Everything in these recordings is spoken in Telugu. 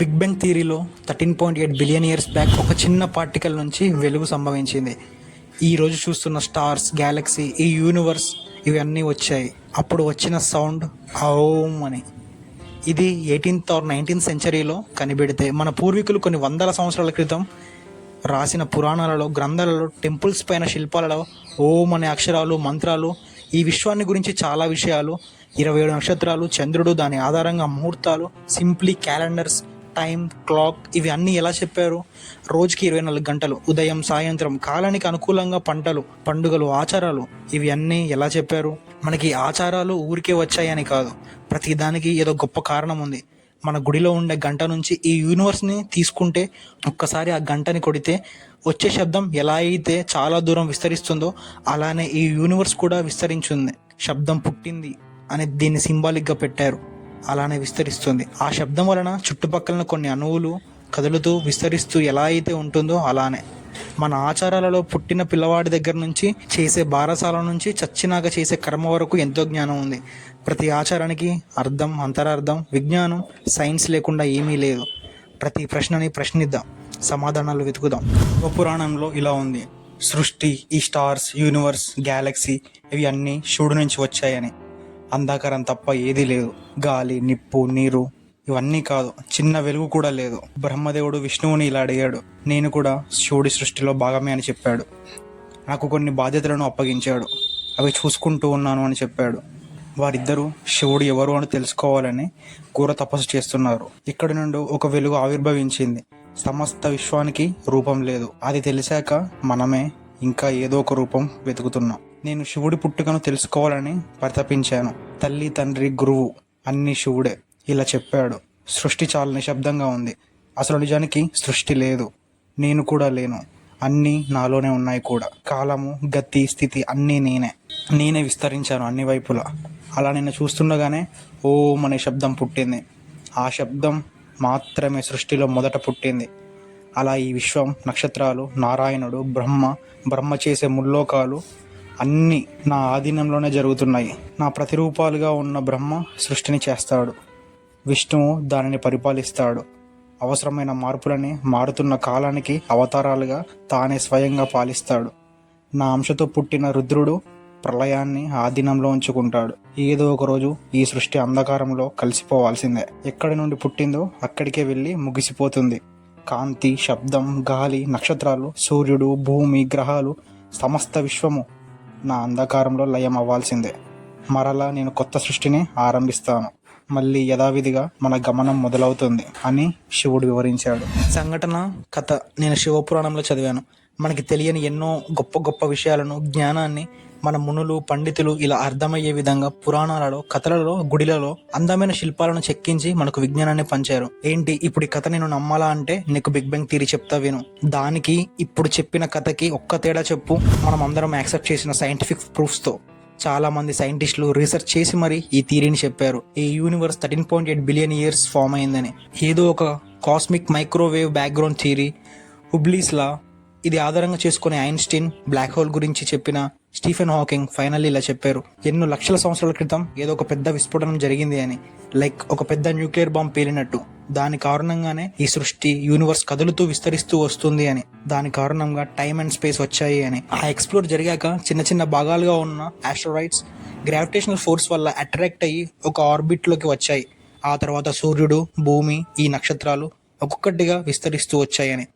Big bang థియరీలో thirteen point eight billion years back ఒక చిన్న పార్టికల్ నుంచి వెలుగు సంభవించింది. ఈ రోజు చూస్తున్న స్టార్స్ గ్యాలక్సీ ఈ యూనివర్స్ ఇవన్నీ వచ్చాయి. అప్పుడు వచ్చిన సౌండ్ ఓం అని. ఇది ఎయిటీన్త్ ఆర్ నైన్టీన్త్ సెంచరీలో కనిపెడితే మన పూర్వీకులు కొన్ని వందల సంవత్సరాల క్రితం రాసిన పురాణాలలో గ్రంథాలలో టెంపుల్స్ పైన శిల్పాలలో ఓం అనే అక్షరాలు మంత్రాలు ఈ విశ్వాన్ని గురించి చాలా విషయాలు ఇరవై ఏడు నక్షత్రాలు చంద్రుడు దాని ఆధారంగా ముహూర్తాలు సింప్లీ క్యాలెండర్స్ టైం క్లాక్ ఇవి అన్నీ ఎలా చెప్పారు? రోజుకి ఇరవై నాలుగు గంటలు ఉదయం సాయంత్రం కాలానికి అనుకూలంగా పంటలు పండుగలు ఆచారాలు ఇవి అన్నీ ఎలా చెప్పారు? మనకి ఆచారాలు ఊరికే వచ్చాయని కాదు. ప్రతి దానికి ఏదో గొప్ప కారణం ఉంది. మన గుడిలో ఉండే గంట నుంచి ఈ యూనివర్స్ని తీసుకుంటే ఒక్కసారి ఆ గంటని కొడితే వచ్చే శబ్దం ఎలా అయితే చాలా దూరం విస్తరిస్తుందో అలానే ఈ యూనివర్స్ కూడా విస్తరించింది. శబ్దం పుట్టింది అని దీన్ని సింబాలిక్గా పెట్టారు. అలానే విస్తరిస్తుంది. ఆ శబ్దం వలన చుట్టుపక్కల కొన్ని అణువులు కదులుతూ విస్తరిస్తూ ఎలా అయితే ఉంటుందో అలానే. మన ఆచారాలలో పుట్టిన పిల్లవాడి దగ్గర నుంచి చేసే బారసాల నుంచి చచ్చినాక చేసే కర్మ వరకు ఎంతో జ్ఞానం ఉంది. ప్రతి ఆచారానికి అర్థం అంతరార్థం విజ్ఞానం సైన్స్ లేకుండా ఏమీ లేదు. ప్రతి ప్రశ్నని ప్రశ్నిద్దాం. సమాధానాలు వెతుకుదాం. ఓ పురాణంలో ఇలా ఉంది. సృష్టి ఈ స్టార్స్ యూనివర్స్ గ్యాలక్సీ ఇవి అన్నీ శివుడు నుంచి వచ్చాయని. అంధకారం తప్ప ఏదీ లేదు. గాలి నిప్పు నీరు ఇవన్నీ కాదు. చిన్న వెలుగు కూడా లేదు. బ్రహ్మదేవుడు విష్ణువుని ఇలా అడిగాడు. నేను కూడా శివుడి సృష్టిలో భాగమే అని చెప్పాడు. నాకు కొన్ని బాధ్యతలను అప్పగించాడు. అవి చూసుకుంటూ ఉన్నాను అని చెప్పాడు. వారిద్దరూ శివుడు ఎవరు అని తెలుసుకోవాలని ఘోర తపస్సు చేస్తున్నారు. ఇక్కడి నుండి ఒక వెలుగు ఆవిర్భవించింది. సమస్త విశ్వానికి రూపం లేదు. అది తెలిసాక మనమే ఇంకా ఏదో ఒక రూపం వెతుకుతున్నాం. నేను శివుడి పుట్టుకను తెలుసుకోవాలని పరితపించాను. తల్లి తండ్రి గురువు అన్ని శివుడే ఇలా చెప్పాడు. సృష్టి చాలా నిశ్శబ్దంగా ఉంది. అసలు నిజానికి సృష్టి లేదు. నేను కూడా లేను. అన్నీ నాలోనే ఉన్నాయి కూడా. కాలము గతి స్థితి అన్నీ నేనే. నేనే విస్తరించాను అన్ని వైపులా. అలా నేను చూస్తుండగానే ఓం అనే శబ్దం పుట్టింది. ఆ శబ్దం మాత్రమే సృష్టిలో మొదట పుట్టింది. అలా ఈ విశ్వం నక్షత్రాలు నారాయణుడు బ్రహ్మ బ్రహ్మ చేసే ముల్లోకాలు అన్నీ నా ఆధీనంలోనే జరుగుతున్నాయి. నా ప్రతిరూపాలుగా ఉన్న బ్రహ్మ సృష్టిని చేస్తాడు. విష్ణువు దానిని పరిపాలిస్తాడు. అవసరమైన మార్పులని మారుతున్న కాలానికి అవతారాలుగా తానే స్వయంగా పాలిస్తాడు. నా అంశతో పుట్టిన రుద్రుడు ప్రళయాన్ని ఆధీనంలో ఉంచుకుంటాడు. ఏదో ఒక రోజు ఈ సృష్టి అంధకారంలో కలిసిపోవాల్సిందే. ఎక్కడి నుండి పుట్టిందో అక్కడికే వెళ్ళి ముగిసిపోతుంది. కాంతి శబ్దం గాలి నక్షత్రాలు సూర్యుడు భూమి గ్రహాలు సమస్త విశ్వము నా అంధకారంలో లయం అవ్వాల్సిందే. మరలా నేను కొత్త సృష్టిని ఆరంభిస్తాను. మళ్ళీ యథావిధిగా మన గమనం మొదలవుతుంది అని శివుడు వివరించాడు. సంఘటన కథ. నేను శివపురాణంలో చదివాను. మనకి తెలియని ఎన్నో గొప్ప గొప్ప విషయాలను జ్ఞానాన్ని మన మునులు పండితులు ఇలా అర్థమయ్యే విధంగా పురాణాలలో కథలలో గుడిలలో అందమైన శిల్పాలను చెక్కించి మనకు విజ్ఞానాన్ని పంచారు. ఏంటి ఇప్పుడు ఈ కథ నేను నమ్మాలా అంటే నీకు బిగ్ బ్యాంగ్ థియరీ చెప్తా విను. దానికి ఇప్పుడు చెప్పిన కథకి ఒక్క తేడా చెప్పు. మనం అందరం యాక్సెప్ట్ చేసిన సైంటిఫిక్ ప్రూఫ్స్తో చాలా మంది సైంటిస్టులు రీసెర్చ్ చేసి మరి ఈ థియరీని చెప్పారు. ఈ universe thirteen point eight billion years form అయిందని. ఏదో ఒక కాస్మిక్ మైక్రోవేవ్ బ్యాక్గ్రౌండ్ థియరీ. హుబ్లీస్లా ఇది ఆధారంగా చేసుకునే ఐన్స్టీన్ బ్లాక్ హోల్ గురించి చెప్పిన స్టీఫెన్ హాకింగ్ ఫైనల్ ఇలా చెప్పారు. ఎన్నో లక్షల సంవత్సరాల క్రితం ఏదో ఒక పెద్ద విస్ఫోటనం జరిగింది అని. లైక్ ఒక పెద్ద న్యూక్లియర్ బాంబ్ పేలినట్టు. దాని కారణంగానే ఈ సృష్టి యూనివర్స్ కదులుతూ విస్తరిస్తూ వస్తుంది అని. దాని కారణంగా టైం అండ్ స్పేస్ వచ్చాయి అని. ఆ ఎక్స్ప్లోర్ జరిగాక చిన్న చిన్న భాగాలుగా ఉన్న ఆస్ట్రాయిడ్స్ గ్రావిటేషనల్ ఫోర్స్ వల్ల అట్రాక్ట్ అయ్యి ఒక ఆర్బిట్లోకి వచ్చాయి. ఆ తర్వాత సూర్యుడు భూమి ఈ నక్షత్రాలు ఒక్కొక్కటిగా విస్తరిస్తూ వచ్చాయని.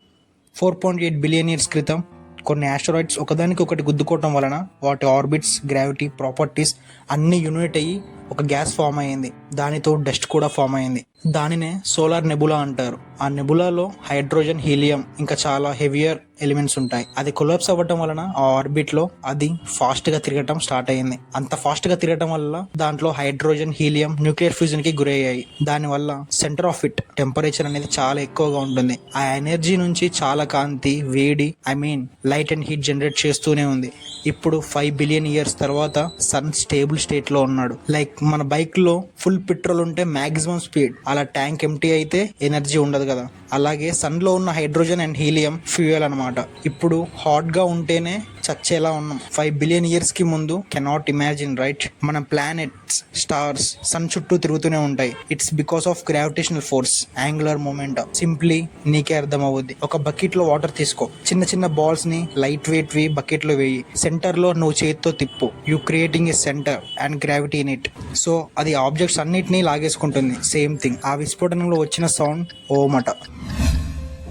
Four point eight billion years క్రితం కొన్ని ఆస్ట్రాయిడ్స్ ఒకదానికి ఒకటి గుద్దుకోవటం వలన వాటి ఆర్బిట్స్ గ్రావిటీ ప్రాపర్టీస్ అన్ని యూనిట్ అయ్యి ఒక గ్యాస్ ఫామ్ అయ్యింది. దానితో డస్ట్ కూడా ఫామ్ అయింది దానినే సోలార్ నెబులా అంటారు. ఆ నెబులాలో హైడ్రోజన్ హీలియం ఇంకా చాలా హెవియర్ ఎలిమెంట్స్ ఉంటాయి. అది కొలాప్స్ అవ్వటం వలన ఆ ఆర్బిట్లో అది ఫాస్ట్గా తిరగటం స్టార్ట్ అయింది అంత ఫాస్ట్గా తిరగటం వల్ల దాంట్లో హైడ్రోజన్ హీలియం న్యూక్లియర్ ఫ్యూజన్కి గురయ్యాయి. దాని వల్ల సెంటర్ ఆఫ్ ఇట్ టెంపరేచర్ అనేది చాలా ఎక్కువగా ఉంటుంది. ఆ ఎనర్జీ నుంచి చాలా కాంతి వేడి I mean light and heat generate చేస్తూనే ఉంది. ఇప్పుడు ఫైవ్ బిలియన్ ఇయర్స్ తర్వాత సన్ స్టేబుల్ స్టేట్లో ఉన్నాడు. లైక్ మన బైక్లో ఫుల్ పెట్రోల్ ఉంటే మాక్సిమం స్పీడ్. అలా ట్యాంక్ ఎంటీ అయితే ఎనర్జీ ఉండదు కదా. అలాగే సన్లో ఉన్న హైడ్రోజన్ అండ్ హీలియం ఫ్యూయల్ అనమాట ఇప్పుడు హాట్గా ఉంటేనే చచ్చేలా ఉన్నాం. ఫైవ్ బిలియన్ ఇయర్స్కి ముందు కెనాట్ ఇమాజిన్ రైట్ మన ప్లానెట్స్ స్టార్స్ సన్ చుట్టూ తిరుగుతూనే ఉంటాయి. It's because of gravitational force angular momentum simply నీకే అర్థం అవుద్ది ఒక బకెట్లో వాటర్ తీసుకో. చిన్న చిన్న బాల్స్ని లైట్ వెయిట్ వి బకెట్లో వేయి. సెంటర్లో నువ్వు చేతితో తిప్పు. You creating a centre and gravity in it so అది ఆబ్జెక్ట్స్ అన్నిటినీ లాగేసుకుంటుంది. సేమ్ థింగ్ ఆ విస్ఫోటనంలో వచ్చిన సౌండ్ ఓమట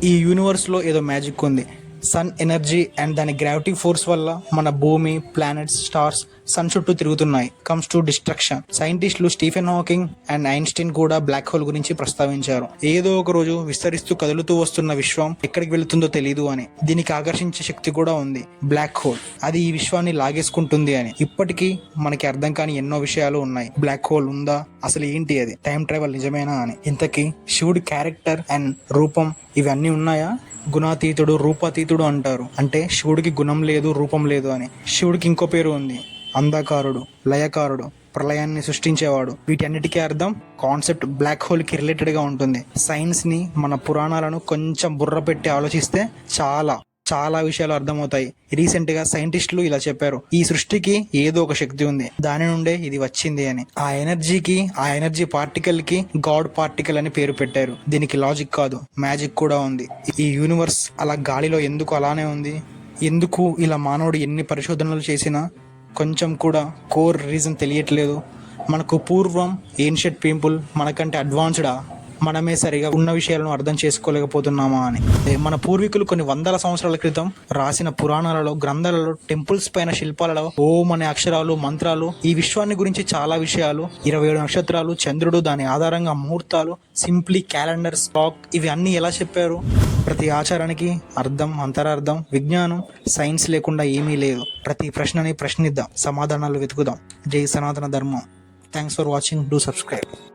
ఈ యూనివర్స్లో ఏదో మ్యాజిక్ ఉంది. సన్ ఎనర్జీ అండ్ దాని గ్రావిటీ ఫోర్స్ వల్ల మన భూమి ప్లానెట్స్ స్టార్స్ సన్ చుట్టూ తిరుగుతున్నాయి. కమ్స్ టు డిస్ట్రక్షన్ సైంటిస్టులు స్టీఫెన్ హాకింగ్ అండ్ ఐన్స్టీన్ కూడా బ్లాక్ హోల్ గురించి ప్రస్తావించారు. ఏదో ఒక రోజు విస్తరిస్తూ కదులుతూ వస్తున్న విశ్వం ఎక్కడికి వెళుతుందో తెలియదు అని దీనికి ఆకర్షించే శక్తి కూడా ఉంది. బ్లాక్ హోల్ అది ఈ విశ్వాన్ని లాగేసుకుంటుంది అని. ఇప్పటికీ మనకి అర్థం కాని ఎన్నో విషయాలు ఉన్నాయి. బ్లాక్ హోల్ ఉందా? అసలు ఏంటి అది? టైం ట్రావెల్ నిజమేనా అని. ఇంతకీ శివుడి క్యారెక్టర్ అండ్ రూపం ఇవన్నీ ఉన్నాయా? గుణాతీతుడు రూపాతీతుడు అంటారు. అంటే శివుడికి గుణం లేదు రూపం లేదు అని. శివుడికి ఇంకో పేరు ఉంది. అంధకారుడు లయకారుడు ప్రళయాన్ని సృష్టించేవాడు. వీటన్నిటికీ అర్థం కాన్సెప్ట్ బ్లాక్ హోల్కి రిలేటెడ్గా ఉంటుంది. సైన్స్ని మన పురాణాలను కొంచెం బుర్ర పెట్టి ఆలోచిస్తే చాలా చాలా విషయాలు అర్థమవుతాయి. రీసెంట్గా సైంటిస్టులు ఇలా చెప్పారు. ఈ సృష్టికి ఏదో ఒక శక్తి ఉంది. దాని నుండే ఇది వచ్చింది అని. ఆ ఎనర్జీకి ఆ ఎనర్జీ పార్టికల్కి గాడ్ పార్టికల్ అని పేరు పెట్టారు. దీనికి లాజిక్ కాదు మ్యాజిక్ కూడా ఉంది. ఈ యూనివర్స్ అలా గాలిలో ఎందుకు అలానే ఉంది? ఎందుకు ఇలా మానవుడు ఎన్ని పరిశోధనలు చేసినా కొంచెం కూడా కోర్ రీజన్ తెలియట్లేదు. మనకు పూర్వం ఏన్షియట్ పీపుల్ మనకంటే అడ్వాన్స్డా మనమే సరిగా ఉన్న విషయాలను అర్థం చేసుకోలేకపోతున్నామా అని. మన పూర్వీకులు కొన్ని వందల సంవత్సరాల క్రితం రాసిన పురాణాలలో గ్రంథాలలో టెంపుల్స్ పైన శిల్పాలలో ఓం అనే అక్షరాలు మంత్రాలు ఈ విశ్వాన్ని గురించి చాలా విషయాలు ఇరవై ఏడు నక్షత్రాలు చంద్రుడు దాని ఆధారంగా ముహూర్తాలు సింప్లీ క్యాలెండర్ స్టాక్ ఇవి అన్ని ఎలా చెప్పారు? ప్రతి ఆచారానికి అర్థం అంతరార్థం విజ్ఞానం సైన్స్ లేకుండా ఏమీ లేదు. ప్రతి ప్రశ్నని ప్రశ్నిద్దాం సమాధానాలు వెతుకుదాం. జై సనాతన ధర్మం. Thanks for watching do subscribe